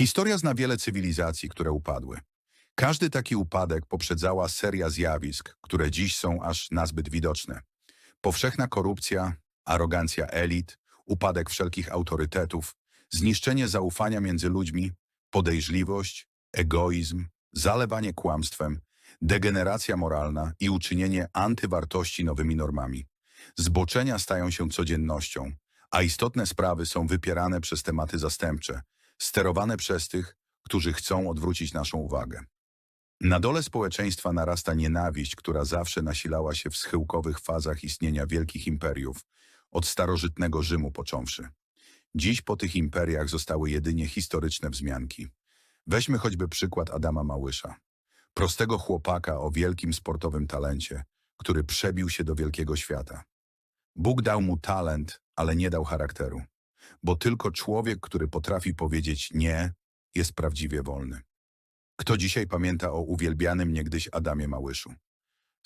Historia zna wiele cywilizacji, które upadły. Każdy taki upadek poprzedzała seria zjawisk, które dziś są aż nazbyt widoczne. Powszechna korupcja, arogancja elit, upadek wszelkich autorytetów, zniszczenie zaufania między ludźmi, podejrzliwość, egoizm, zalewanie kłamstwem, degeneracja moralna i uczynienie antywartości nowymi normami. Zboczenia stają się codziennością, a istotne sprawy są wypierane przez tematy zastępcze, sterowane przez tych, którzy chcą odwrócić naszą uwagę. Na dole społeczeństwa narasta nienawiść, która zawsze nasilała się w schyłkowych fazach istnienia wielkich imperiów, od starożytnego Rzymu począwszy. Dziś po tych imperiach zostały jedynie historyczne wzmianki. Weźmy choćby przykład Adama Małysza. Prostego chłopaka o wielkim sportowym talencie, który przebił się do wielkiego świata. Bóg dał mu talent, ale nie dał charakteru. Bo tylko człowiek, który potrafi powiedzieć nie, jest prawdziwie wolny. Kto dzisiaj pamięta o uwielbianym niegdyś Adamie Małyszu?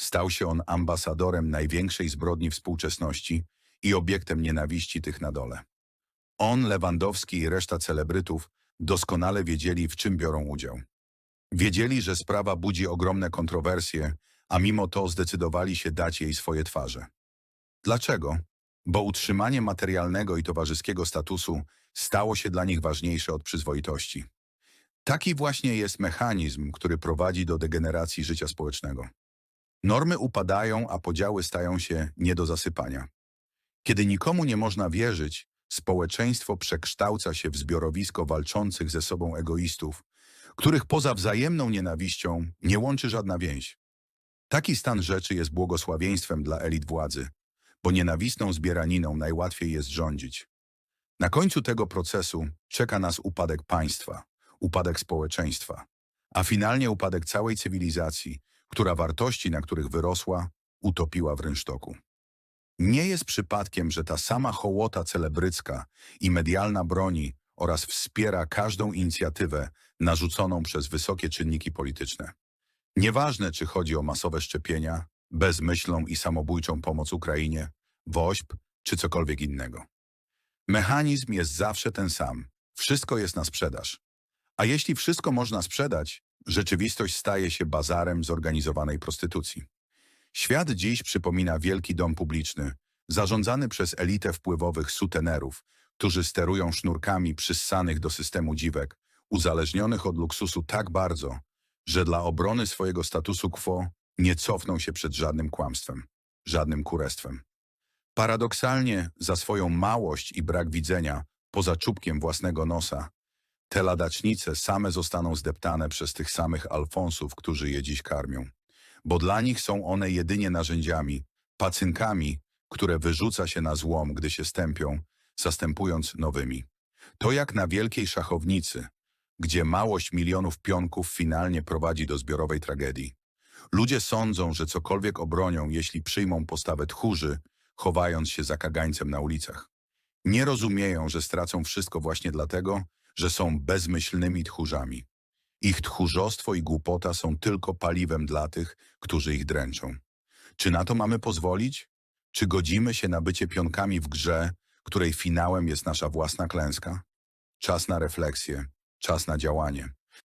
Stał się on ambasadorem największej zbrodni współczesności i obiektem nienawiści tych na dole. On, Lewandowski i reszta celebrytów doskonale wiedzieli, w czym biorą udział. Wiedzieli, że sprawa budzi ogromne kontrowersje, a mimo to zdecydowali się dać jej swoje twarze. Dlaczego? Bo utrzymanie materialnego i towarzyskiego statusu stało się dla nich ważniejsze od przyzwoitości. Taki właśnie jest mechanizm, który prowadzi do degeneracji życia społecznego. Normy upadają, a podziały stają się nie do zasypania. Kiedy nikomu nie można wierzyć, społeczeństwo przekształca się w zbiorowisko walczących ze sobą egoistów, których poza wzajemną nienawiścią nie łączy żadna więź. Taki stan rzeczy jest błogosławieństwem dla elit władzy, bo nienawistną zbieraniną najłatwiej jest rządzić. Na końcu tego procesu czeka nas upadek państwa, upadek społeczeństwa, a finalnie upadek całej cywilizacji, która wartości, na których wyrosła, utopiła w rynsztoku. Nie jest przypadkiem, że ta sama hołota celebrycka i medialna broni oraz wspiera każdą inicjatywę narzuconą przez wysokie czynniki polityczne. Nieważne, czy chodzi o masowe szczepienia, bezmyślną i samobójczą pomoc Ukrainie, WOŚP czy cokolwiek innego. Mechanizm jest zawsze ten sam. Wszystko jest na sprzedaż. A jeśli wszystko można sprzedać, rzeczywistość staje się bazarem zorganizowanej prostytucji. Świat dziś przypomina wielki dom publiczny, zarządzany przez elitę wpływowych sutenerów, którzy sterują sznurkami przyssanych do systemu dziwek, uzależnionych od luksusu tak bardzo, że dla obrony swojego statusu quo nie cofną się przed żadnym kłamstwem, żadnym kurestwem. Paradoksalnie, za swoją małość i brak widzenia, poza czubkiem własnego nosa, te ladacznice same zostaną zdeptane przez tych samych Alfonsów, którzy je dziś karmią. Bo dla nich są one jedynie narzędziami, pacynkami, które wyrzuca się na złom, gdy się stępią, zastępując nowymi. To jak na wielkiej szachownicy, gdzie małość milionów pionków finalnie prowadzi do zbiorowej tragedii. Ludzie sądzą, że cokolwiek obronią, jeśli przyjmą postawę tchórzy, chowając się za kagańcem na ulicach. Nie rozumieją, że stracą wszystko właśnie dlatego, że są bezmyślnymi tchórzami. Ich tchórzostwo i głupota są tylko paliwem dla tych, którzy ich dręczą. Czy na to mamy pozwolić? Czy godzimy się na bycie pionkami w grze, której finałem jest nasza własna klęska? Czas na refleksję, czas na działanie.